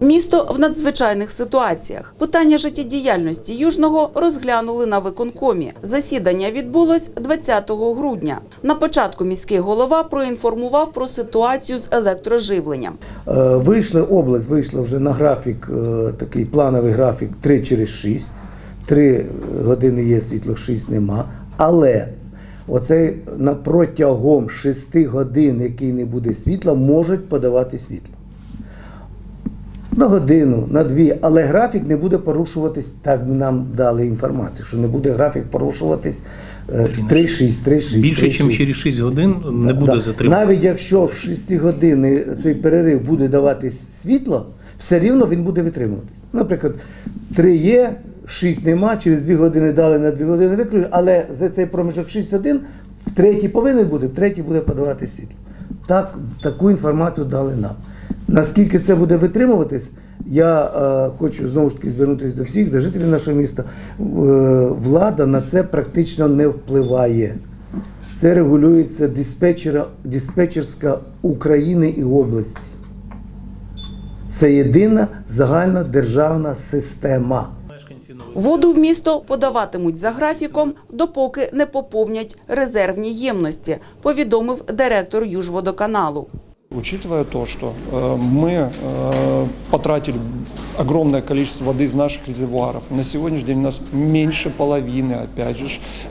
Місто в надзвичайних ситуаціях. Питання життєдіяльності Южного розглянули на виконкомі. Засідання відбулось 20 грудня. На початку міський голова проінформував про ситуацію з електроживленням. Е, Вийшла область, вийшла вже на графік, е, такий плановий графік 3 через 6. 3 години є світло, 6 нема. Але оцей протягом 6 годин, який не буде світла, можуть подавати світло. На годину, на дві, але графік не буде порушуватись, так нам дали інформацію, що не буде графік порушуватись е, 3-6, 3-6. Більше, ніж через 6 годин не буде Да. затримано. Навіть якщо в 6 години цей перерив буде давати світло, все рівно він буде витримуватись. Наприклад, 3 є, 6 нема, через 2 години дали на 2 години виключили, але за цей проміжок 6 годин в третій повинен бути, в третій буде подавати світло. Так, таку інформацію дали нам. Наскільки це буде витримуватись, я е, хочу знову ж таки звернутися до всіх, до жителів нашого міста. Е, влада на це практично не впливає. Це регулюється диспетчера, диспетчерська України і області. Це єдина загальна державна система. Воду в місто подаватимуть за графіком, допоки не поповнять резервні ємності, повідомив директор Южводоканалу. Учитывая то, что э, мы э, потратили огромное количество воды из наших резервуаров, на сегодняшний день у нас меньше половины, опять же,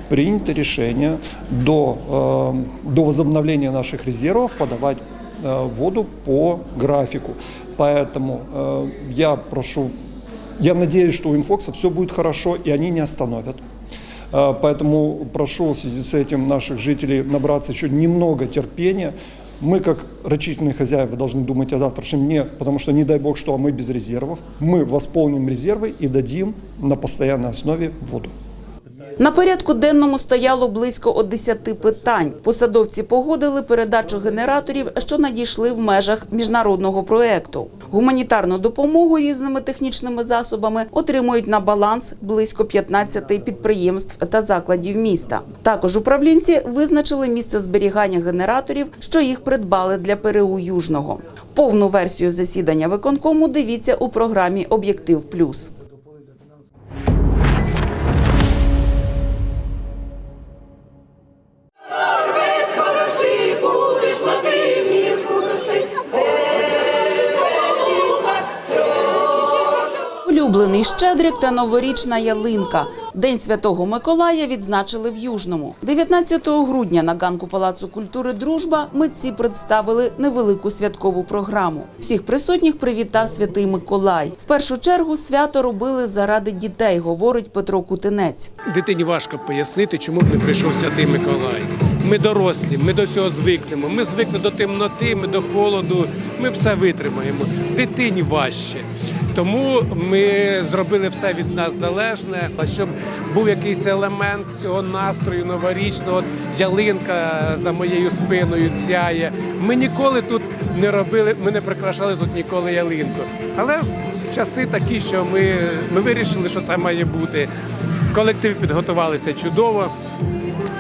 принято решение до, э, до возобновления наших резервов подавать э, воду по графику. Поэтому э, я прошу, я надеюсь, что у Инфокса все будет хорошо и они не остановят. Э, Поэтому прошу в связи с этим наших жителей набраться еще немного терпения. Мы, как рачительные хозяева, должны думать о завтрашнем дне, потому что, не дай бог, что а мы без резервов. Мы восполним резервы и дадим на постоянной основе воду. На порядку денному стояло близько о 10 питань. Посадовці погодили передачу генераторів, що надійшли в межах міжнародного проекту. Гуманітарну допомогу різними технічними засобами отримують на баланс близько 15 підприємств та закладів міста. Також управлінці визначили місце зберігання генераторів, що їх придбали для ПРУ Южного. Повну версію засідання виконкому дивіться у програмі Об'єктив Плюс. Улюблений щедрик та новорічна ялинка. День Святого Миколая відзначили в Южному. 19 грудня на ганку Палацу культури Дружба митці представили невелику святкову програму. Всіх присутніх привітав святий Миколай. В першу чергу свято робили заради дітей, говорить Петро Кутинець. Дитині важко пояснити, чому б не прийшов святий Миколай. Ми дорослі, ми до цього звикнемо. Ми звикли до темноти, ми до холоду, ми все витримаємо. Дитині важче. Тому ми зробили все від нас залежне, щоб був якийсь елемент цього настрою новорічного. Ялинка за моєю спиною сяє. Ми ніколи тут не робили, ми не прикрашали тут ніколи ялинку. Але часи такі, що ми, ми вирішили, що це має бути. Колектив підготувалися чудово.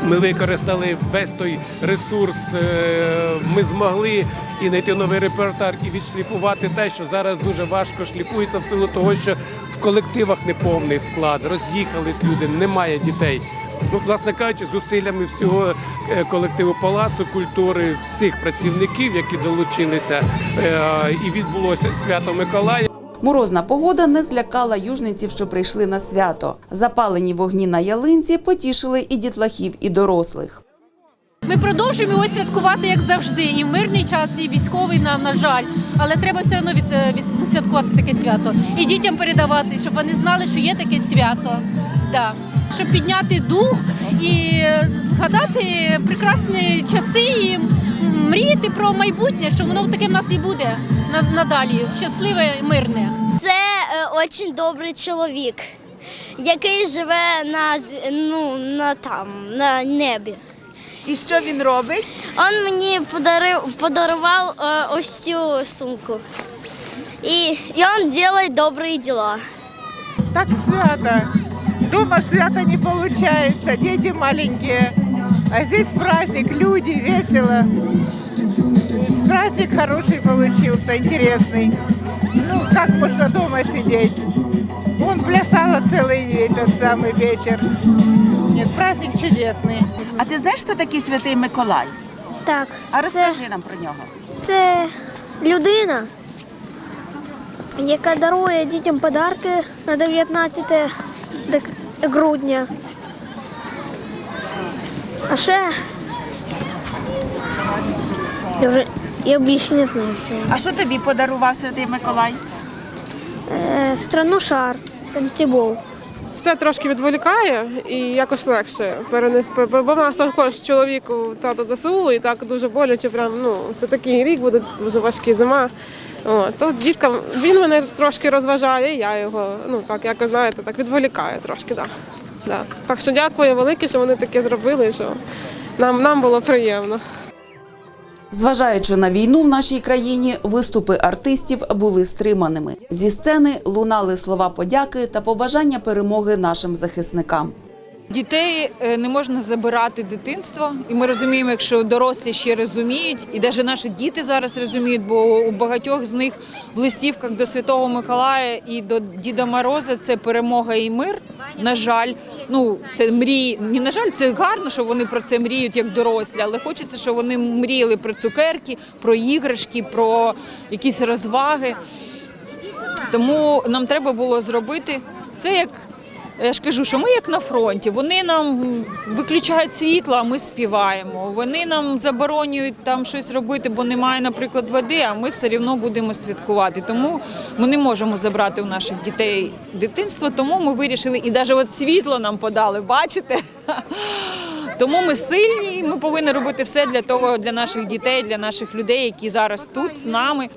Ми використали весь той ресурс. е, Ми змогли і знайти новий репертуар, і відшліфувати те, що зараз дуже важко шліфується в силу того, що в колективах неповний склад, роз'їхались люди, немає дітей. Ну, власне кажучи, зусиллями всього е, колективу Палацу культури, всіх працівників, які долучилися, е, і відбулося свято Миколая. Морозна погода не злякала южниців, що прийшли на свято. Запалені вогні на ялинці потішили і дітлахів, і дорослих. Ми продовжуємо його святкувати як завжди, і в мирний час, і військовий нам, на жаль. Але треба все одно від, е, від, святкувати таке свято. І дітям передавати, щоб вони знали, що є таке свято. Да. Щоб підняти дух і е, згадати прекрасні часи і м, мріяти про майбутнє, що воно таким в нас і буде надалі. Щасливе, мирне. Це е, очень добрий чоловік, який живе на, ну, на, там, на небі. І що він робить? Він мені подарив, подарував е, ось цю сумку. І, і він робить добрі діла. так свято. Дома свято не получается, дети маленькие. А здесь праздник, люди, весело. Праздник хороший получился, интересный. Ну, как можно дома сидеть? Он плясала целый этот самый вечер. Нет, праздник чудесный. А ти знаєш, хто такий святий Миколай? Так, А це, розкажи нам про нього. це людина, яка дарує дітям подарки на 19 дек- грудня. А ще я вже я більше не знаю. що. А що тобі подарував святий Миколай? Е, страну шар, пентібол. Це трошки відволікає і якось легше перенести. Бо в нас також чоловіку тато ЗСУ, і так дуже боляче. Прям ну це такий рік буде дуже важкий зима. О, то діткам він мене трошки розважає, я його ну так якось знаєте, так відволікаю трошки. Да. Да. Так що дякую велике, що вони таке зробили, що нам, нам було приємно. Зважаючи на війну в нашій країні, виступи артистів були стриманими. Зі сцени лунали слова подяки та побажання перемоги нашим захисникам. Дітей е, не можна забирати дитинство, і ми розуміємо, якщо дорослі ще розуміють, і навіть наші діти зараз розуміють, бо у багатьох з них в листівках до Святого Миколая і до Діда Мороза це перемога і мир. На жаль, ну це мрії. Не на жаль, це гарно, що вони про це мріють як дорослі, але хочеться, щоб вони мріяли про цукерки, про іграшки, про якісь розваги. Тому нам треба було зробити це як. Я ж кажу, що ми як на фронті. Вони нам виключають світло, а ми співаємо. Вони нам заборонюють там щось робити, бо немає, наприклад, води, а ми все одно будемо святкувати. Тому ми не можемо забрати у наших дітей дитинство. Тому ми вирішили, і навіть от світло нам подали, бачите? Тому ми сильні, і ми повинні робити все для того, для наших дітей, для наших людей, які зараз тут з нами.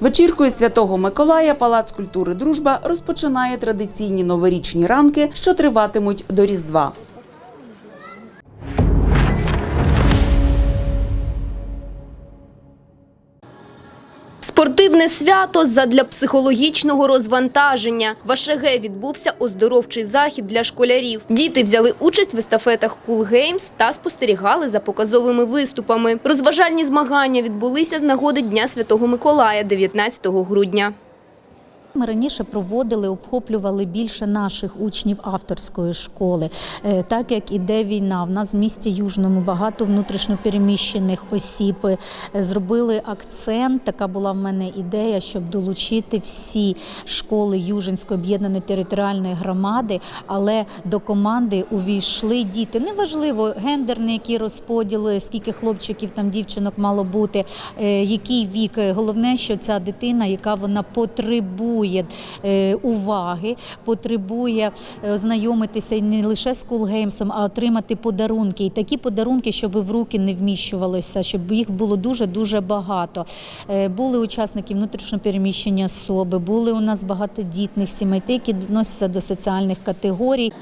Вечіркою святого Миколая Палац культури Дружба розпочинає традиційні новорічні ранки, що триватимуть до Різдва. Спортивне свято задля психологічного розвантаження. В АШГ відбувся оздоровчий захід для школярів. Діти взяли участь в естафетах Cool Games та спостерігали за показовими виступами. Розважальні змагання відбулися з нагоди Дня Святого Миколая 19 грудня. Ми раніше проводили, обхоплювали більше наших учнів авторської школи. Е, Так як іде війна, в нас в місті Южному багато внутрішньопереміщених осіб. Е, Зробили акцент. Така була в мене ідея, щоб долучити всі школи Южинської об'єднаної територіальної громади, але до команди увійшли діти. Неважливо гендерний які розподіли, скільки хлопчиків там дівчинок мало бути, е, який вік. Головне, що ця дитина, яка вона потребує е, уваги, потребує е, ознайомитися не лише з кулгеймсом, а отримати подарунки. І такі подарунки, щоб в руки не вміщувалося, щоб їх було дуже дуже багато. Е, Були учасники внутрішньопереміщення особи, були у нас багатодітних сімей, які відносяться до соціальних категорій.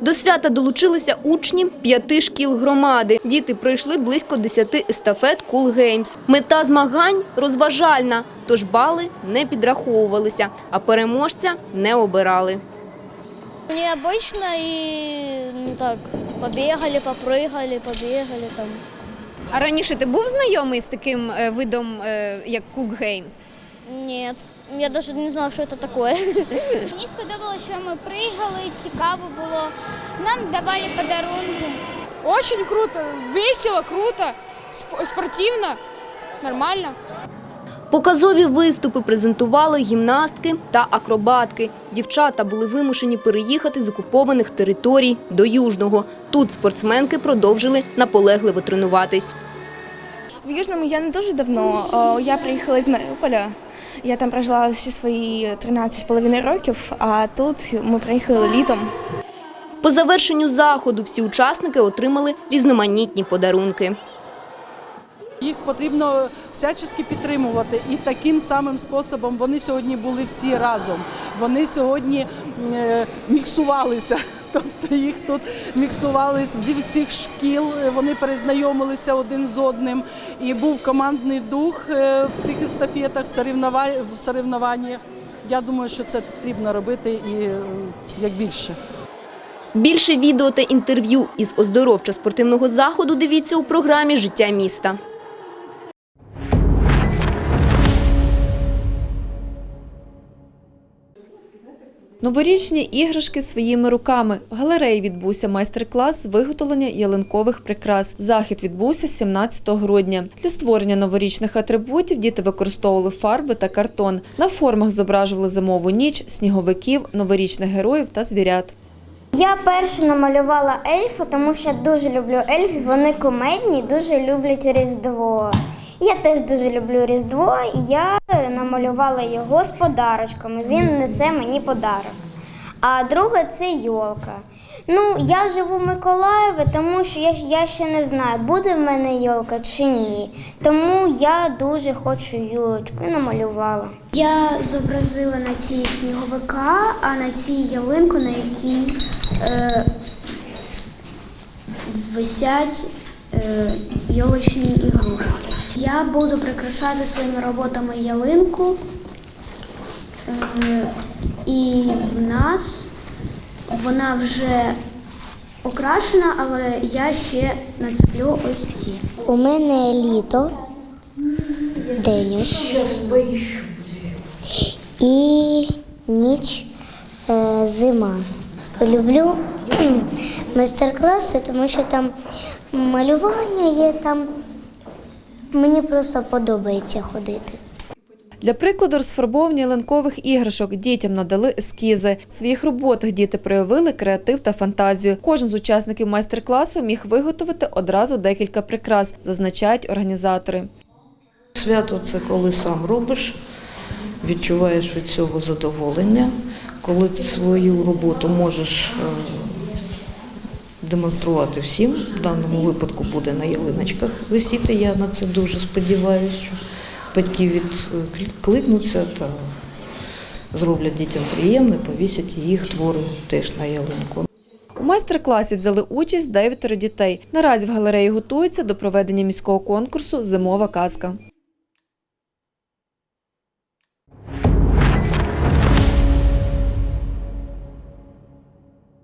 До свята долучилися учні п'яти шкіл громади. Діти пройшли близько 10 естафет Cool Games. Мета змагань розважальна, тож бали не підраховувалися, а переможця не обирали. Необычно и ну так, побегали, попрыгали, побегали там. А раніше ти був знайомий з таким е, видом, е, як Cool Games? Нет, я даже не знала, що це таке. Мені сподобалося, що ми пригали, цікаво було. Нам давали подарунки. Очень круто, весело, круто, спортивно, нормально. Показові виступи презентували гімнастки та акробатки. Дівчата були вимушені переїхати з окупованих територій до Южного. Тут спортсменки продовжили наполегливо тренуватись. В Южному я не дуже давно. Я приїхала з Маріуполя. Я там прожила всі свої 13,5 років, а тут ми приїхали літом. По завершенню заходу всі учасники отримали різноманітні подарунки. Їх потрібно всячески підтримувати, і таким самим способом вони сьогодні були всі разом. Вони сьогодні е, міксувалися. Тобто їх тут міксували зі всіх шкіл, е, вони перезнайомилися один з одним. І був командний дух е, в цих естафетах, в соревнова- соревнованнях. Я думаю, що це потрібно робити і е, як більше. Більше відео та інтерв'ю із оздоровчо-спортивного заходу дивіться у програмі Життя міста. Новорічні іграшки своїми руками. В галереї відбувся майстер-клас з виготовлення ялинкових прикрас. Захід відбувся 17 грудня. Для створення новорічних атрибутів діти використовували фарби та картон. На формах зображували зимову ніч, сніговиків, новорічних героїв та звірят. Я перше намалювала ельфа, тому що дуже люблю ельфів. Вони кумедні, дуже люблять Різдво. Я теж дуже люблю Різдво, я намалювала його з подарочками. Він несе мені подарок. А друге це йолка. Ну, я живу в Миколаєві, тому що я, я ще не знаю, буде в мене йолка чи ні. Тому я дуже хочу йолочку і намалювала. Я зобразила на цій сніговика, а на цій ялинку, на якій е, висять е, йолочні ігрушки. Я буду прикрашати своїми роботами ялинку. Е, і в нас вона вже окрашена, але я ще нацеплю ось ці. У мене літо, день і ніч е, зима. Люблю майстер-класи, тому що там малювання є, там мені просто подобається ходити. Для прикладу розфарбовування ялинкових іграшок дітям надали ескізи. В своїх роботах діти проявили креатив та фантазію. Кожен з учасників майстер-класу міг виготовити одразу декілька прикрас, зазначають організатори. Свято це коли сам робиш, відчуваєш від цього задоволення, коли свою роботу можеш е, демонструвати всім. В даному випадку буде на ялиночках висіти. Я на це дуже сподіваюся, що батьки відкликнуться та зроблять дітям приємне, повісять їх твори теж на ялинку. У майстер-класі взяли участь дев'ятеро дітей. Наразі в галереї готуються до проведення міського конкурсу Зимова казка.